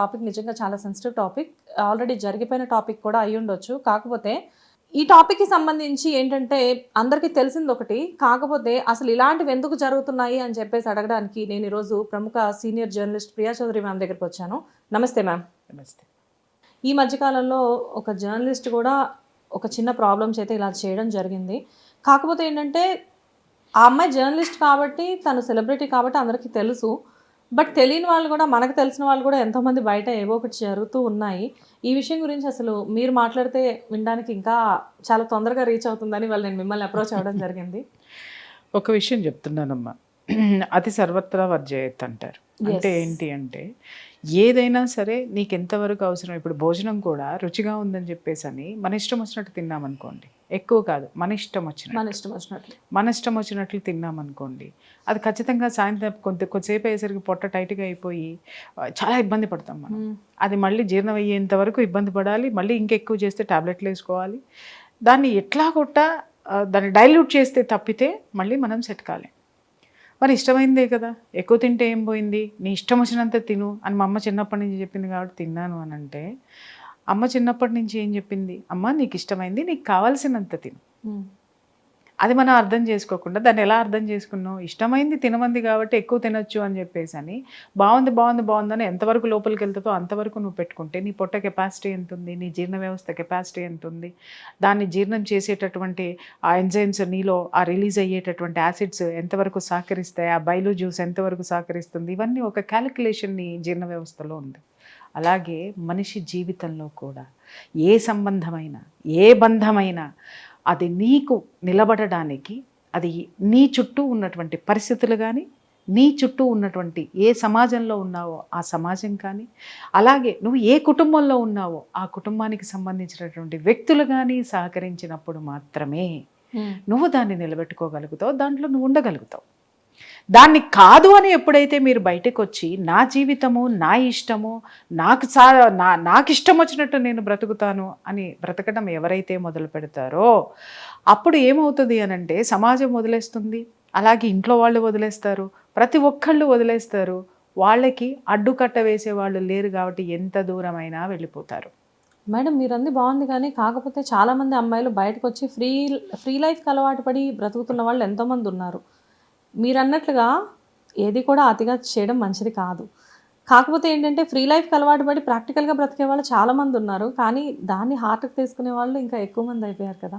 Topic నిజంగా చాలా sensitive topic already జరిగిపోయిన టాపిక్ కూడా అయి ఉండొచ్చు. కాకపోతే ఈ టాపిక్కి సంబంధించి ఏంటంటే అందరికీ తెలిసింది ఒకటి. కాకపోతే అసలు ఇలాంటివి ఎందుకు జరుగుతున్నాయి అని చెప్పేసి అడగడానికి నేను ఈరోజు ప్రముఖ senior journalist Priya Chowdary ma'am దగ్గరికి వచ్చాను. నమస్తే మ్యామ్ నమస్తే. ఈ మధ్యకాలంలో ఒక జర్నలిస్ట్ కూడా ఒక చిన్న ప్రాబ్లమ్స్ అయితే ఇలా చేయడం జరిగింది. కాకపోతే ఏంటంటే ఆ అమ్మాయి జర్నలిస్ట్ కాబట్టి తను సెలబ్రిటీ కాబట్టి అందరికీ తెలుసు. బట్ తెలియని వాళ్ళు కూడా మనకు తెలిసిన వాళ్ళు కూడా ఎంతోమంది బయట ఏవో ఒకటి జరుగుతూ ఉన్నాయి. ఈ విషయం గురించి అసలు మీరు మాట్లాడితే వినడానికి ఇంకా చాలా తొందరగా రీచ్ అవుతుందని వాళ్ళు నేను మిమ్మల్ని అప్రోచ్ అవ్వడం జరిగింది. ఒక విషయం చెప్తున్నానమ్మా. అతి సర్వత్రా వర్జయత్ అంటారు. అంటే. ఏంటి అంటే ఏదైనా సరే నీకు ఎంతవరకు అవసరం? ఇప్పుడు భోజనం కూడా రుచిగా ఉందని చెప్పేసి అని మన ఇష్టం వచ్చినట్టు తిన్నామనుకోండి ఎక్కువ కాదు మన ఇష్టం వచ్చినట్టు. మన ఇష్టం వచ్చినట్లు మన ఇష్టం వచ్చినట్లు తిన్నామనుకోండి అది ఖచ్చితంగా సాయంత్రం కొంత కొద్దిసేపు అయ్యేసరికి పొట్ట టైట్గా అయిపోయి చాలా ఇబ్బంది పడతాం మనం. మ్మ్. అది మళ్ళీ జీర్ణం అయ్యేంత వరకు ఇబ్బంది పడాలి మళ్ళీ ఇంకెక్కువ చేస్తే టాబ్లెట్లు వేసుకోవాలి. దాన్ని ఎట్లా కొట్ట దాన్ని డైల్యూట్ చేస్తే తప్పితే మళ్ళీ మనం సెట్ కాలేం. మరి ఇష్టమైందే కదా. ఎక్కువ తింటే ఏం పోయింది? నీ ఇష్టం వచ్చినంత తిను అని మా అమ్మ చిన్నప్పటి నుంచి చెప్పింది కాబట్టి తిన్నాను అని అంటే అమ్మ చిన్నప్పటి నుంచి ఏం చెప్పింది? అమ్మ నీకు ఇష్టమైంది నీకు కావాల్సినంత తిను. అది మనం అర్థం చేసుకోకుండా దాన్ని ఎలా అర్థం చేసుకున్నాం ఇష్టమైంది తినమంది కాబట్టి ఎక్కువ తినొచ్చు అని చెప్పేసి అని బాగుంది బాగుంది బాగుందని ఎంతవరకు లోపలికి వెళ్తుందో అంతవరకు నువ్వు పెట్టుకుంటే నీ పొట్ట కెపాసిటీ ఎంత ఉంది నీ జీర్ణ వ్యవస్థ కెపాసిటీ ఎంత ఉంది దాన్ని జీర్ణం చేసేటటువంటి ఆ ఎంజైమ్స్ నీలో ఆ రిలీజ్ అయ్యేటటువంటి యాసిడ్స్ ఎంతవరకు సహకరిస్తాయి ఆ బైలు జ్యూస్ ఎంతవరకు సహకరిస్తుంది ఇవన్నీ ఒక క్యాలిక్యులేషన్ నీ జీర్ణ వ్యవస్థలో ఉంది. అలాగే మనిషి జీవితంలో కూడా ఏ సంబంధమైన ఏ బంధమైనా అది నీకు నిలబడడానికి అది నీ చుట్టూ ఉన్నటువంటి పరిస్థితులు కానీ నీ చుట్టూ ఉన్నటువంటి ఏ సమాజంలో ఉన్నావో ఆ సమాజం కానీ అలాగే నువ్వు ఏ కుటుంబంలో ఉన్నావో ఆ కుటుంబానికి సంబంధించినటువంటి వ్యక్తులు కానీ సహకరించినప్పుడు మాత్రమే. నువ్వు దాన్ని నిలబెట్టుకోగలుగుతావు దాంట్లో నువ్వు ఉండగలుగుతావు దాన్ని కాదు అని ఎప్పుడైతే మీరు బయటకు వచ్చి నా జీవితము నా ఇష్టము నాకు సా నా నాకు ఇష్టం వచ్చినట్టు నేను బ్రతుకుతాను అని బ్రతకడం ఎవరైతే మొదలు పెడతారో అప్పుడు ఏమవుతుంది అని అంటే సమాజం వదిలేస్తుంది. అలాగే ఇంట్లో వాళ్ళు వదిలేస్తారు. ప్రతి ఒక్కళ్ళు వదిలేస్తారు. వాళ్ళకి అడ్డుకట్ట వేసే వాళ్ళు లేరు కాబట్టి ఎంత దూరమైనా వెళ్ళిపోతారు. మేడం మీరంది బాగుంది కానీ కాకపోతే చాలామంది అమ్మాయిలు బయటకు వచ్చి ఫ్రీ ఫ్రీ లైఫ్కి అలవాటు పడి బ్రతుకుతున్న వాళ్ళు ఎంతోమంది ఉన్నారు. మీరు అన్నట్లుగా ఏది కూడా అతిగా చేయడం మంచిది కాదు. కాకపోతే ఏంటంటే ఫ్రీ లైఫ్కి అలవాటు పడి ప్రాక్టికల్గా బ్రతికే వాళ్ళు చాలామంది ఉన్నారు. కానీ దాన్ని హార్ట్కి తీసుకునే వాళ్ళు ఇంకా ఎక్కువ మంది అయిపోయారు కదా.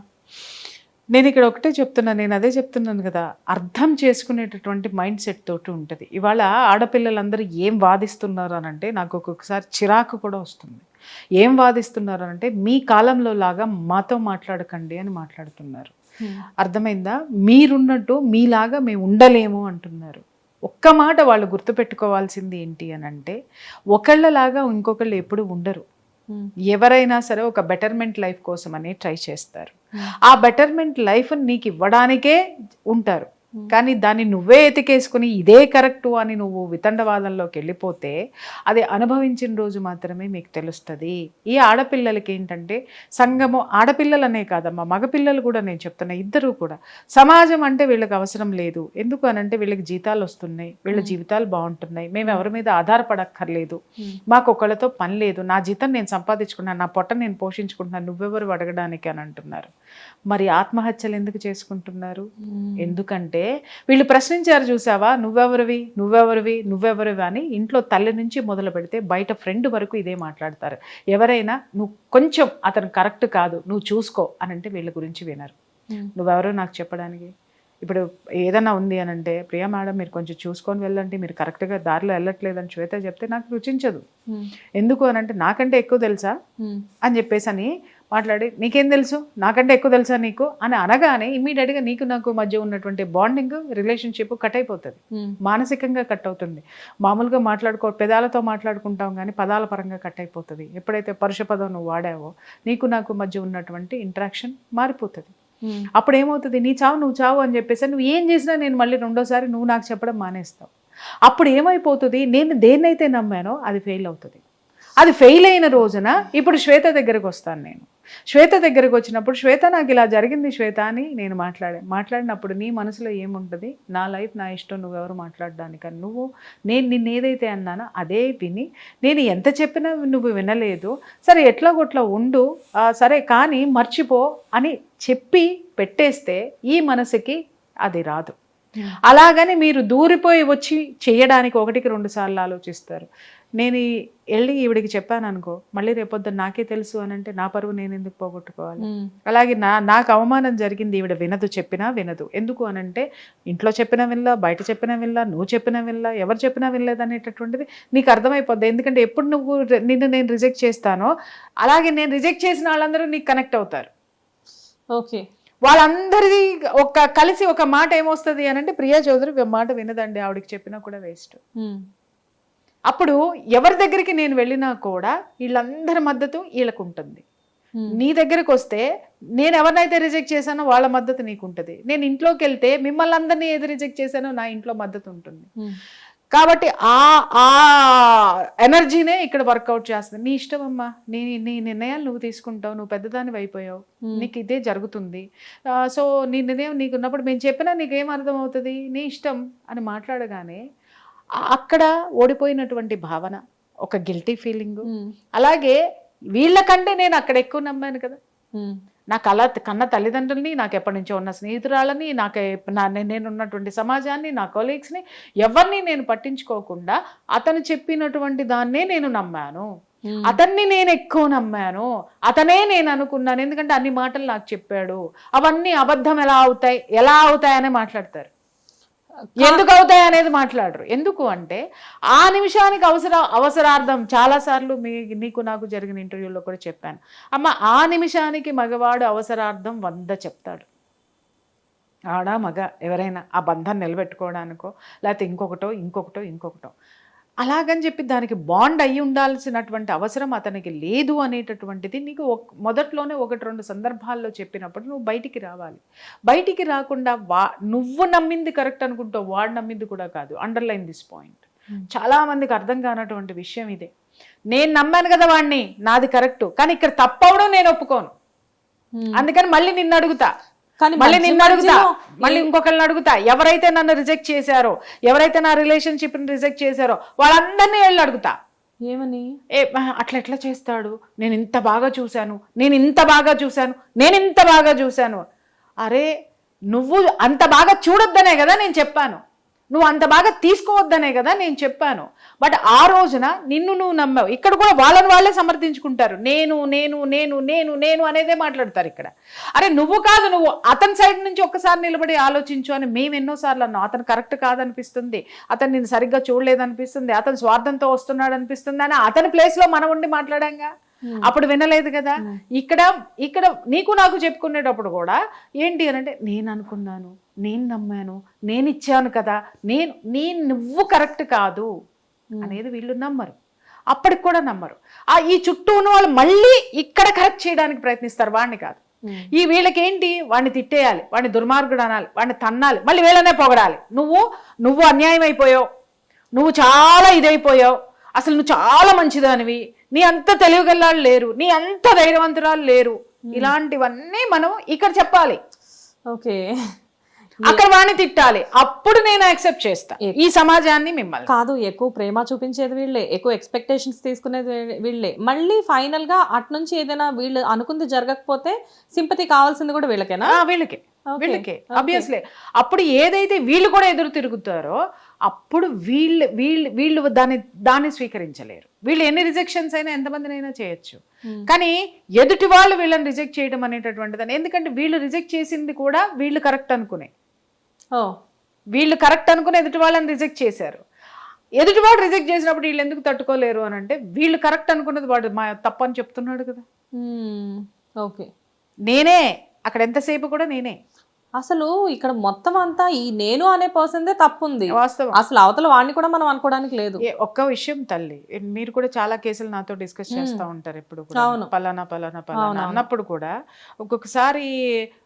నేను ఇక్కడ ఒకటే చెప్తున్నాను నేను అదే చెప్తున్నాను కదా. అర్థం చేసుకునేటటువంటి మైండ్ సెట్ తోటి ఉంటుంది. ఇవాళ ఆడపిల్లలందరూ ఏం వాదిస్తున్నారు అని అంటే నాకు ఒక్కొక్కసారి చిరాకు కూడా వస్తుంది. ఏం వాదిస్తున్నారు అని అంటే మీ కాలంలో లాగా మాతో మాట్లాడకండి అని మాట్లాడుతున్నారు. అర్థమైందా? మీరున్నట్టు మీలాగా మేము ఉండలేము అంటున్నారు. ఒక్క మాట వాళ్ళు గుర్తుపెట్టుకోవాల్సింది ఏంటి అని అంటే ఒకళ్ళలాగా ఇంకొకళ్ళు ఎప్పుడు ఉండరు. ఎవరైనా సరే ఒక బెటర్మెంట్ లైఫ్ కోసం అని ట్రై చేస్తారు ఆ బెటర్మెంట్ లైఫ్ నీకు ఇవ్వడానికే ఉంటారు. కానీ దాన్ని నువ్వే ఎతికేసుకుని ఇదే కరెక్టు అని నువ్వు వితండవాదంలోకి వెళ్ళిపోతే అది అనుభవించిన రోజు మాత్రమే మీకు తెలుస్తుంది. ఈ ఆడపిల్లలకి ఏంటంటే సంఘము ఆడపిల్లలనే కాదమ్మా మగపిల్లలు కూడా నేను చెప్తున్నా ఇద్దరు కూడా. సమాజం అంటే వీళ్ళకి అవసరం లేదు. ఎందుకు అని అంటే వీళ్ళకి జీతాలు వస్తున్నాయి వీళ్ళ జీవితాలు బాగుంటున్నాయి. మేము ఎవరి మీద ఆధారపడక్కర్లేదు. మాకు ఒకళ్ళతో పని లేదు. నా జీతం నేను సంపాదించుకున్నాను నా పొట్ట నేను పోషించుకుంటున్నాను నువ్వెవరు అడగడానికి అని అంటున్నారు. మరి ఆత్మహత్యలు ఎందుకు చేసుకుంటున్నారు? ఎందుకంటే వీళ్ళు ప్రశ్నించారు చూసావా? నువ్వెవరివి? నువ్వెవరివి? నువ్వెవరివి? అని ఇంట్లో తల్లి నుంచి మొదలు పెడితే బయట ఫ్రెండ్ వరకు ఇదే మాట్లాడతారు. ఎవరైనా నువ్వు కొంచెం అతను కరెక్ట్ కాదు నువ్వు చూసుకో అని అంటే వీళ్ళ గురించి వినరు. నువ్వెవరో నాకు చెప్పడానికి? ఇప్పుడు ఏదైనా ఉంది అని అంటే ప్రియా మేడం మీరు కొంచెం చూసుకొని వెళ్ళండి మీరు కరెక్ట్గా దారిలో వెళ్ళట్లేదని శ్వేత చెప్తే నాకు రుచించదు. ఎందుకు? అని అంటే నాకంటే ఎక్కువ తెలుసా? అని చెప్పేసి అని మాట్లాడి నీకేం తెలుసు? నాకంటే ఎక్కువ తెలుసా నీకు? అని అనగానే ఇమీడియట్గా నీకు నాకు మధ్య ఉన్నటువంటి బాండింగ్ రిలేషన్షిప్ కట్ అయిపోతుంది. మానసికంగా కట్ అవుతుంది. మామూలుగా మాట్లాడుకో పెదాలతో మాట్లాడుకుంటాం కానీ పదాల పరంగా కట్ అయిపోతుంది. ఎప్పుడైతే పరుష పదం నువ్వు వాడావో నీకు నాకు మధ్య ఉన్నటువంటి ఇంటరాక్షన్ మారిపోతుంది. అప్పుడు ఏమవుతుంది నీ చావు నువ్వు చావు అని చెప్పేసి నువ్వు ఏం చేసినా నేను మళ్ళీ రెండోసారి నువ్వు నాకు చెప్పడం మానేస్తావు. అప్పుడు ఏమైపోతుంది నేను దేన్నైతే నమ్మానో అది ఫెయిల్ అవుతుంది. అది ఫెయిల్ అయిన రోజున ఇప్పుడు శ్వేత దగ్గరకు వస్తాను నేను. శ్వేత దగ్గరకు వచ్చినప్పుడు శ్వేత నాకు ఇలా జరిగింది శ్వేత అని నేను మాట్లాడాను మాట్లాడినప్పుడు నీ మనసులో ఏముంటుంది? నా లైఫ్ నా ఇష్టం నువ్వెవరు మాట్లాడడానికి? నువ్వు నేను నిన్ను ఏదైతే అన్నానో అదే విని నేను ఎంత చెప్పినా నువ్వు వినలేదు. సరే ఎట్లా కొట్లా ఉండు సరే కానీ మర్చిపో అని చెప్పి పెట్టేస్తే ఈ మనసుకి అది రాదు. అలాగని మీరు దూరిపోయి వచ్చి చేయడానికి ఒకటికి రెండు సార్లు ఆలోచిస్తారు. నేను వెళ్ళి ఈవిడికి చెప్పాను అనుకో మళ్ళీ రేపొద్దు నాకే తెలుసు అని అంటే నా పరువు నేను ఎందుకు పోగొట్టుకోవాలి? అలాగే నా నాకు అవమానం జరిగింది ఈవిడ వినదు చెప్పినా వినదు. ఎందుకు అనంటే ఇంట్లో చెప్పినా వినలా బయట చెప్పినా వినలా నువ్వు చెప్పినా వినలా ఎవరు చెప్పినా వినలేదు అనేటటువంటిది నీకు అర్థమైపోద్ది. ఎందుకంటే ఎప్పుడు నువ్వు నిన్ను నేను రిజెక్ట్ చేస్తానో అలాగే నేను రిజెక్ట్ చేసిన వాళ్ళందరూ నీకు కనెక్ట్ అవుతారు. ఓకే. వాళ్ళందరిది ఒక కలిసి ఒక మాట ఏమొస్తుంది అని అంటే ప్రియా చౌదరి మాట వినదండి ఆవిడకి చెప్పినా కూడా వేస్ట్ అప్పుడు ఎవరి దగ్గరికి నేను వెళ్ళినా కూడా వీళ్ళందరి మద్దతు వీళ్ళకు ఉంటుంది నీ దగ్గరకు వస్తే నేను ఎవరినైతే రిజెక్ట్ చేశానో వాళ్ళ మద్దతు నీకు ఉంటుంది నేను ఇంట్లోకి వెళ్తే మిమ్మల్ని అందరినీ ఏది రిజెక్ట్ చేశానో నా ఇంట్లో మద్దతు ఉంటుంది. కాబట్టి ఆ ఆ ఎనర్జీనే ఇక్కడ వర్కౌట్ చేస్తుంది. నీ ఇష్టం అమ్మా నీ నీ నిర్ణయాలు నువ్వు తీసుకుంటావు నువ్వు పెద్దదాని అయిపోయావు. నీకు ఇదే జరుగుతుంది. సో నీ నిర్ణయం నీకు ఉన్నప్పుడు మేము చెప్పినా నీకేం అర్థం అవుతుంది నీ ఇష్టం అని మాట్లాడగానే అక్కడ ఓడిపోయినటువంటి భావన ఒక గిల్టీ ఫీలింగ్ అలాగే వీళ్ళకంటే నేను అక్కడ ఎక్కువ నమ్మాను కదా. ఉమ్, నా కళ కన్న తల్లిదండ్రుల్ని నాకు ఎప్పటి నుంచో ఉన్న స్నేహితురాలని నాకు ఎప్ప- నా నేను ఉన్నటువంటి సమాజాన్ని నా కొలీగ్స్ని ఎవరిని నేను పట్టించుకోకుండా అతను చెప్పినటువంటి దాన్నే నేను నమ్మాను. అతన్ని నేను ఎక్కువ నమ్మాను. అతనే నేను అనుకున్నాను. ఎందుకంటే అన్ని మాటలు నాకు చెప్పాడు. అవన్నీ అబద్ధం ఎలా అవుతాయి ఎలా అవుతాయని మాట్లాడతారు. ఎందుకు అవుతాయి అనేది మాట్లాడరు. ఎందుకు అంటే ఆ నిమిషానికి అవసర అవసరార్థం చాలాసార్లు మీ నీకు నాకు జరిగిన ఇంటర్వ్యూలో కూడా చెప్పాను. అమ్మ ఆ నిమిషానికి మగవాడు అవసరార్థం వంద చెప్తాడు. ఆడ మగ ఎవరైనా ఆ బంధాన్ని నిలబెట్టుకోవడానికో లేకపోతే ఇంకొకటో ఇంకొకటో ఇంకొకటో. అలాగని చెప్పి దానికి బాండ్ అయి ఉండాల్సినటువంటి అవసరం అతనికి లేదు అనేటటువంటిది నీకు మొదట్లోనే ఒకటి రెండు సందర్భాల్లో చెప్పినప్పుడు నువ్వు బయటికి రావాలి. బయటికి రాకుండా వా నువ్వు నమ్మింది కరెక్ట్ అనుకుంటావు వాడు నమ్మింది కూడా కాదు. Underline this point Hmm. చాలా మందికి అర్థం కానటువంటి విషయం ఇదే. నేను నమ్మాను కదా వాడిని నాది కరెక్ట్ కానీ ఇక్కడ తప్పవడం నేను ఒప్పుకోను. ఉమ్. అందుకని మళ్ళీ నిన్ను అడుగుతా. కానీ మళ్ళీ నిన్ను అడుగుతా. మళ్ళీ ఇంకొకరిని అడుగుతా. ఎవరైతే నన్ను రిజెక్ట్ చేశారో ఎవరైతే నా రిలేషన్షిప్ని రిజెక్ట్ చేశారో వాళ్ళందరినీ వెళ్ళి అడుగుతా. ఏమని? ఏ అట్లా ఎట్లా చేస్తాడు? నేను ఇంత బాగా చూశాను. నేను ఇంత బాగా చూశాను. నేను ఇంత బాగా చూశాను. అరే నువ్వు అంత బాగా చూడొద్దనే కదా నేను చెప్పాను. నువ్వు అంత బాగా తీసుకోవద్దనే కదా నేను చెప్పాను. బట్ ఆ రోజున నిన్ను నువ్వు నమ్మావు. ఇక్కడ కూడా వాళ్ళని వాళ్ళే సమర్థించుకుంటారు. నేను నేను నేను నేను నేను అనేదే మాట్లాడతారు ఇక్కడ. అరే నువ్వు కాదు నువ్వు అతని సైడ్ నుంచి ఒక్కసారి నిలబడి ఆలోచించు అని మేము ఎన్నోసార్లు అన్నాం. అతను కరెక్ట్ కాదనిపిస్తుంది. అతను నేను సరిగ్గా చూడలేదనిపిస్తుంది. అతను స్వార్థంతో వస్తున్నాడు అనిపిస్తుంది అని అతని ప్లేస్లో మనం ఉండి మాట్లాడాంగా? అప్పుడు వినలేదు కదా? ఇక్కడ ఇక్కడ నీకు నాకు చెప్పుకునేటప్పుడు కూడా ఏంటి అని అంటే నేను అనుకున్నాను నేను నమ్మాను నేను ఇచ్చాను కదా నేను నేను నువ్వు కరెక్ట్ కాదు అనేది వీళ్ళు నమ్మరు. అప్పటికి కూడా నమ్మరు. ఆ ఈ చుట్టూ ఉన్న వాళ్ళు మళ్ళీ ఇక్కడ కరెక్ట్ చేయడానికి ప్రయత్నిస్తారు వాడిని కాదు. ఈ వీళ్ళకి ఏంటి వాడిని తిట్టేయాలి వాడిని దుర్మార్గుడు అనాలి వాడిని తన్నాలి మళ్ళీ వీళ్ళనే పొగడాలి. నువ్వు నువ్వు అన్యాయం అయిపోయావు నువ్వు చాలా ఇదైపోయావు. అసలు నువ్వు చాలా మంచిదానివి. నీ అంత తెలివిగల్లాళ్ళు లేరు నీ అంత ధైర్యవంతురాలు లేరు. ఇలాంటివన్నీ మనం ఇక్కడ చెప్పాలి. ఓకే. అక్కడ వాడిని తిట్టాలి. అప్పుడు నేను యాక్సెప్ట్ చేస్తా. ఈ సమాజాన్ని మిమ్మల్ని. కాదు ఎక్కువ ప్రేమ చూపించేది వీళ్ళే ఎక్కువ ఎక్స్పెక్టేషన్స్ తీసుకునేది వీళ్ళే. మళ్ళీ ఫైనల్గా అటు నుంచి ఏదైనా వీళ్ళు అనుకుంది జరగకపోతే సింపతి కావాల్సింది కూడా వీళ్ళకేనా? వీళ్ళకే. వీళ్ళకే. అబ్వియస్లీ అప్పుడు ఏదైతే వీళ్ళు కూడా ఎదురు తిరుగుతారో అప్పుడు వీళ్ళు వీళ్ళు వీళ్ళు దాన్ని దాన్ని స్వీకరించలేరు. వీళ్ళు ఎన్ని రిజెక్షన్స్ అయినా ఎంతమందినైనా చేయొచ్చు. Hmm. కానీ ఎదుటి వాళ్ళు వీళ్ళని రిజెక్ట్ చేయడం అనేటటువంటిది ఎందుకంటే వీళ్ళు రిజెక్ట్ చేసింది కూడా వీళ్ళు కరెక్ట్ అనుకునే. వీళ్ళు కరెక్ట్ అనుకుని ఎదుటి వాళ్ళని రిజెక్ట్ చేశారు. ఎదుటివాడు రిజెక్ట్ చేసినప్పుడు వీళ్ళు ఎందుకు తట్టుకోలేరు అని అంటే వీళ్ళు కరెక్ట్ అనుకున్నది వాడు మా తప్పని చెప్తున్నాడు కదా. ఓకే. నేనే అక్కడ ఎంతసేపు కూడా నేనే. అసలు ఇక్కడ మొత్తం అంతా ఈ నేను అనే పర్సన్దే తప్పు ఉంది వాస్తవం. అసలు అవతల వాడిని కూడా మనం అనుకోవడానికి లేదు. ఒక్క విషయం తల్లి మీరు కూడా చాలా కేసులు నాతో డిస్కస్ చేస్తూ ఉంటారు అవును. పలానా పలానా పలానా. అన్నప్పుడు కూడా ఒక్కొక్కసారి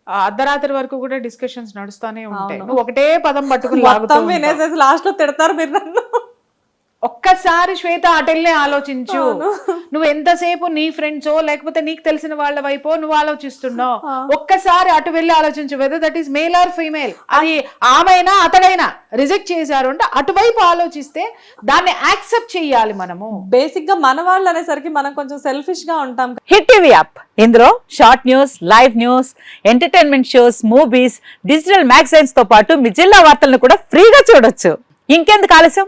అర్ధరాత్రి వరకు కూడా డిస్కషన్స్ నడుస్తానే ఉంటాయి. నువ్వు ఒకటే పదం పట్టుకుని లాస్ట్లో తిడతారు మీరు నన్ను. ఒక్కసారి శ్వేత అటెళ్ళే ఆలోచించు. నువ్వు ఎంతసేపు నీ ఫ్రెండ్సో లేకపోతే నీకు తెలిసిన వాళ్ళ వైపో నువ్వు ఆలోచిస్తున్నావు. ఒక్కసారి అటు వెళ్ళి ఆలోచించు whether that is male or female అది ఆమెనా అతడైనా రిజెక్ట్ చేశారు అంటే అటువైపు ఆలోచిస్తే దాన్ని యాక్సెప్ట్ చెయ్యాలి మనము. బేసిక్గా మన వాళ్ళు అనేసరికి మనం కొంచెం సెల్ఫిష్గా ఉంటాం. హిట్ టీవీ యాప్ ఇందులో short news live news entertainment shows movies digital మ్యాగజైన్స్తో పాటు మీ జిల్లా వార్తలను కూడా ఫ్రీగా చూడొచ్చు. ఇంకెందుకు ఆలస్యం?